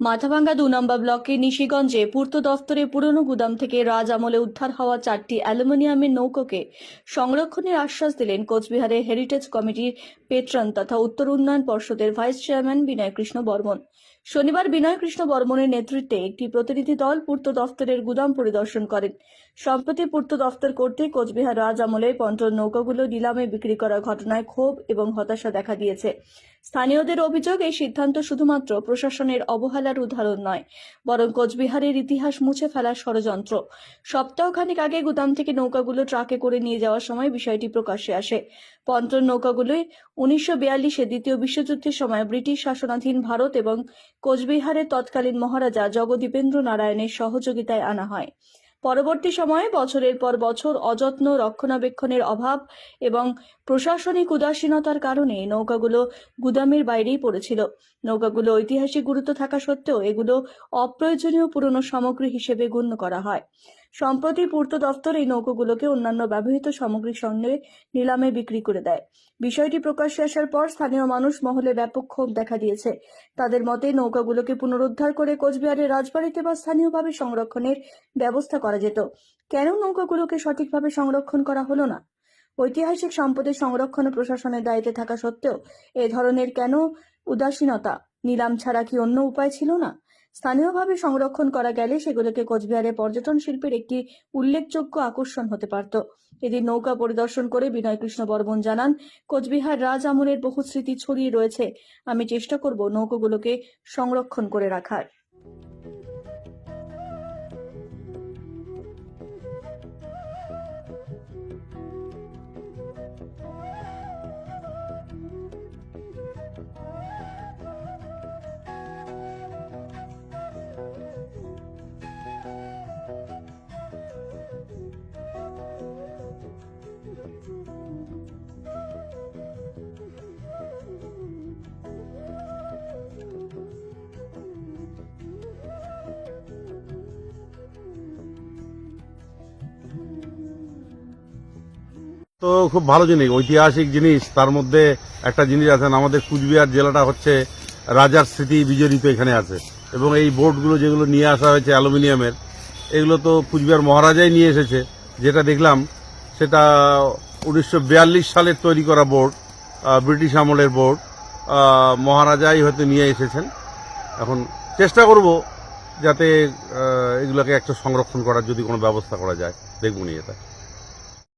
মাথাভাঙ্গা দু নম্বর ব্লকের নিশিগঞ্জে পূর্ত দফতরে পুরনো গুদাম থেকে রাজ আমলে উদ্ধার হওয়া চারটি অ্যালুমিনিয়ামের নৌকোকে সংরক্ষণের আশ্বাস দিলেন কোচবিহারের হেরিটেজ কমিটির পেট্রন তথা উত্তর উন্নয়ন পর্ষদের ভাইস চেয়ারম্যান বিনয় কৃষ্ণ বর্মন। শনিবার বিনয় কৃষ্ণ বর্মনের নেতৃত্বে একটি প্রতিনিধি দল পূর্ত দফতরের গুদাম পরিদর্শন করেন। সম্প্রতি পূর্ত দফতর কর্তৃক কোচবিহার রাজ আমলে পন্টন নৌকাগুলো নিলামে বিক্রি করার ঘটনায় ক্ষোভ এবং হতাশা দেখা দিয়েছে। স্থানীয়দের অভিযোগ, এই সিদ্ধান্ত শুধুমাত্র প্রশাসনের অবহেলার উদাহরণ নয়, বরং কোচবিহারের ইতিহাস মুছে ফেলার ষড়যন্ত্র। সপ্তাহখানেক আগে গুদাম থেকে নৌকাগুলো ট্রাকে করে নিয়ে যাওয়ার সময় বিষয়টি প্রকাশ্যে আসে। পন্টন নৌকাগুলোই উনিশশো বিয়াল্লিশে দ্বিতীয় বিশ্বযুদ্ধের সময় ব্রিটিশ শাসনাধীন ভারত এবং কোচবিহারের তৎকালীন মহারাজা জগদীপেন্দ্র নারায়ণের সহযোগিতায় আনা হয়। পরবর্তী সময়ে বছরের পর বছর অযত্ন রক্ষণাবেক্ষণের অভাব এবং প্রশাসনিক উদাসীনতার কারণে নৌকাগুলো গুদামের বাইরেই পড়েছিল। নৌকাগুলো ঐতিহাসিক গুরুত্ব থাকা সত্ত্বেও এগুলো অপ্রয়োজনীয় পুরনো সামগ্রী হিসেবে গণ্য করা হয়। সম্প্রতি পূর্ত দফতর এই নৌকাগুলোকে অন্যান্য ব্যবহৃত সামগ্রীর সঙ্গে নিলামে বিক্রি করে দেয়। বিষয়টি প্রকাশ্যে আসার পর স্থানীয় মানুষ মহলে ব্যাপক ক্ষোভ দেখা দিয়েছে। তাদের মতে, নৌকাগুলোকে পুনরুদ্ধার করে কোচবিহারের রাজবাড়িতে বা স্থানীয়ভাবে সংরক্ষণের ব্যবস্থা করা যেত। কেন নৌকাগুলোকে সঠিকভাবে সংরক্ষণ করা হলো না? ঐতিহাসিক সম্পদের সংরক্ষণ প্রশাসনের দায়িত্বে থাকা সত্ত্বেও এ ধরনের কেন উদাসীনতা, নিলাম ছাড়া কি অন্য উপায় ছিল না? স্থানীয়ভাবে সংরক্ষণ করা গেলে সেগুলোকে কোচবিহারে পর্যটন শিল্পের একটি উল্লেখযোগ্য আকর্ষণ হতে পারত। এদিন নৌকা পরিদর্শন করে বিনয় কৃষ্ণ বর্মন জানান, কোচবিহার রাজ আমলের বহু স্মৃতি ছড়িয়ে রয়েছে। আমি চেষ্টা করব নৌকাগুলোকে সংরক্ষণ করে রাখার। তো খুব ভালো জিনিস, ঐতিহাসিক জিনিস। তার মধ্যে একটা জিনিস আছেন আমাদের কুচবিহার জেলাটা হচ্ছে রাজার স্মৃতি বিজড়িত এখানে আছে। এবং এই বোর্ডগুলো যেগুলো নিয়ে আসা হয়েছে অ্যালুমিনিয়ামের, এগুলো তো কুচবিহার মহারাজাই নিয়ে এসেছে। যেটা দেখলাম, সেটা উনিশশো বিয়াল্লিশ সালের তৈরি করা বোর্ড ব্রিটিশ আমলের বোর্ড মহারাজাই হয়তো নিয়ে এসেছেন। এখন চেষ্টা করব যাতে এগুলোকে একটা সংরক্ষণ করার যদি কোনো ব্যবস্থা করা যায়, দেখব নিয়ে এটা।